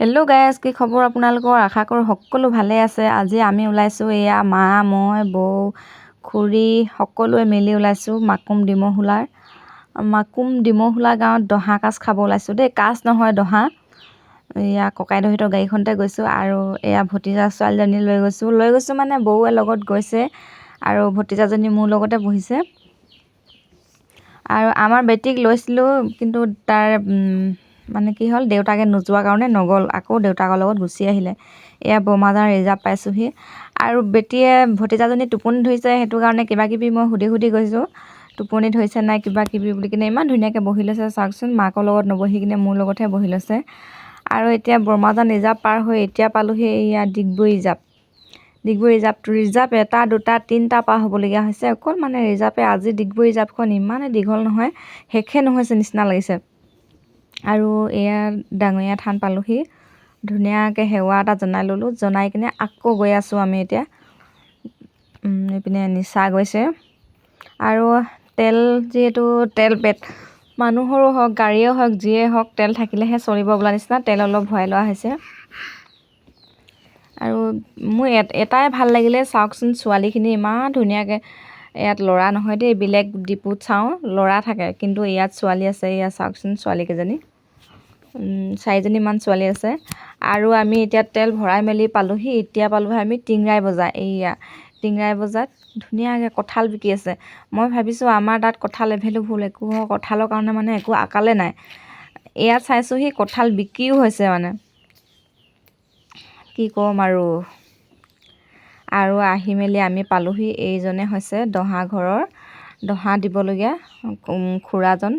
Hello guys কি খবৰ আপোনালোকৰ? আশা কৰোঁ সকলো ভালে আছে। আজি আমি ওলাইছোঁ এয়া মা মই বৌ খুৰী সকলোৱে মিলি ওলাইছোঁ মাকুম ডিমহোলাৰ। মাকুম ডিমহোলা গাঁৱত দহা কাজ খাব ওলাইছোঁ দেই। কাজ নহয় দহা। এয়া ককাইদেউহঁতৰ গাড়ীখনতে গৈছোঁ আৰু এয়া ভতিজা ছোৱালীজনী লৈ গৈছোঁ। লৈ গৈছোঁ মানে বৌৱে লগত গৈছে আৰু ভতিজাজনী মোৰ লগতে বহিছে। আৰু আমাৰ বেটীক লৈছিলোঁ কিন্তু তাৰ মানে কি হ'ল, দেউতাকে নোযোৱা কাৰণে নগ'ল, আকৌ দেউতাকৰ লগত গুচি আহিলে। এয়া বৰমাজাৰ ৰিজাৰ্ভ পাইছোঁহি। আৰু বেটীয়ে ভতিজাজনী টোপনি ধৰিছে, সেইটো কাৰণে কিবা কিবি মই সুধি সুধি গৈছোঁ। টোপনি ধৰিছে নাই কিবা কিবি বুলি কিনে ইমান ধুনীয়াকৈ বহি লৈছে, চাওকচোন, মাকৰ লগত নবহি কিনে মোৰ লগতহে বহি লৈছে। আৰু এতিয়া বৰমাজান ৰিজাৰ্ভ পাৰ হৈ এতিয়া পালোহি এয়া ডিগবৈ ৰিজাৰ্ভ। ডিগবৈ ৰিজাৰ্ভটো, ৰিজাৰ্ভ এটা, দুটা, তিনিটা পাৰ হ'বলগীয়া হৈছে। অকল মানে ৰিজাৰ্ভে আজি ডিগবৈ ৰিজাৰ্ভখন ইমানেই দীঘল নহয়, শেষে নহৈছে নিচিনা লাগিছে। আৰু এয়া ডাঙৰীয়া থান পালোহি। ধুনীয়াকৈ সেৱা এটা জনাই ল'লোঁ। জনাই কিনে আকৌ গৈ আছোঁ আমি এতিয়া। এইপিনে নিচা গৈছে। আৰু তেল যিহেতু তেল পেট মানুহৰো হওক গাড়ীয়ে হওক যিয়ে হওক তেল থাকিলেহে চলিব বোলা নিচিনা। তেল অলপ ভৰাই লোৱা হৈছে। আৰু মোৰ এট- এটাই ভাল লাগিলে চাওকচোন ছোৱালীখিনি ইমান ধুনীয়াকৈ। ইয়াত ল'ৰা নহয় দেই বেলেগ ডিপুত চাওঁ ল'ৰা থাকে কিন্তু ইয়াত ছোৱালী আছে ইয়াত চাওকচোন ছোৱালীকেইজনী। চাৰিজনীমান ছোৱালী আছে। আৰু আমি এতিয়া তেল ভৰাই মেলি পালোহি। এতিয়া পালোহি আমি টিংৰাই বজাৰ। এইয়া টিংৰাই বজাৰত ধুনীয়াকৈ কঁঠাল বিকি আছে। মই ভাবিছোঁ আমাৰ তাত কঁঠাল এভেইলেবল একো কঁঠালৰ কাৰণে মানে একো আকালে নাই। ইয়াত চাইছোঁহি কঁঠাল বিক্ৰীও হৈছে মানে। কি ক'ম আৰু? আৰু আহি মেলি আমি পালোহি এইজনে হৈছে দহা ঘৰৰ দহা দিবলগীয়া খুৰাজন।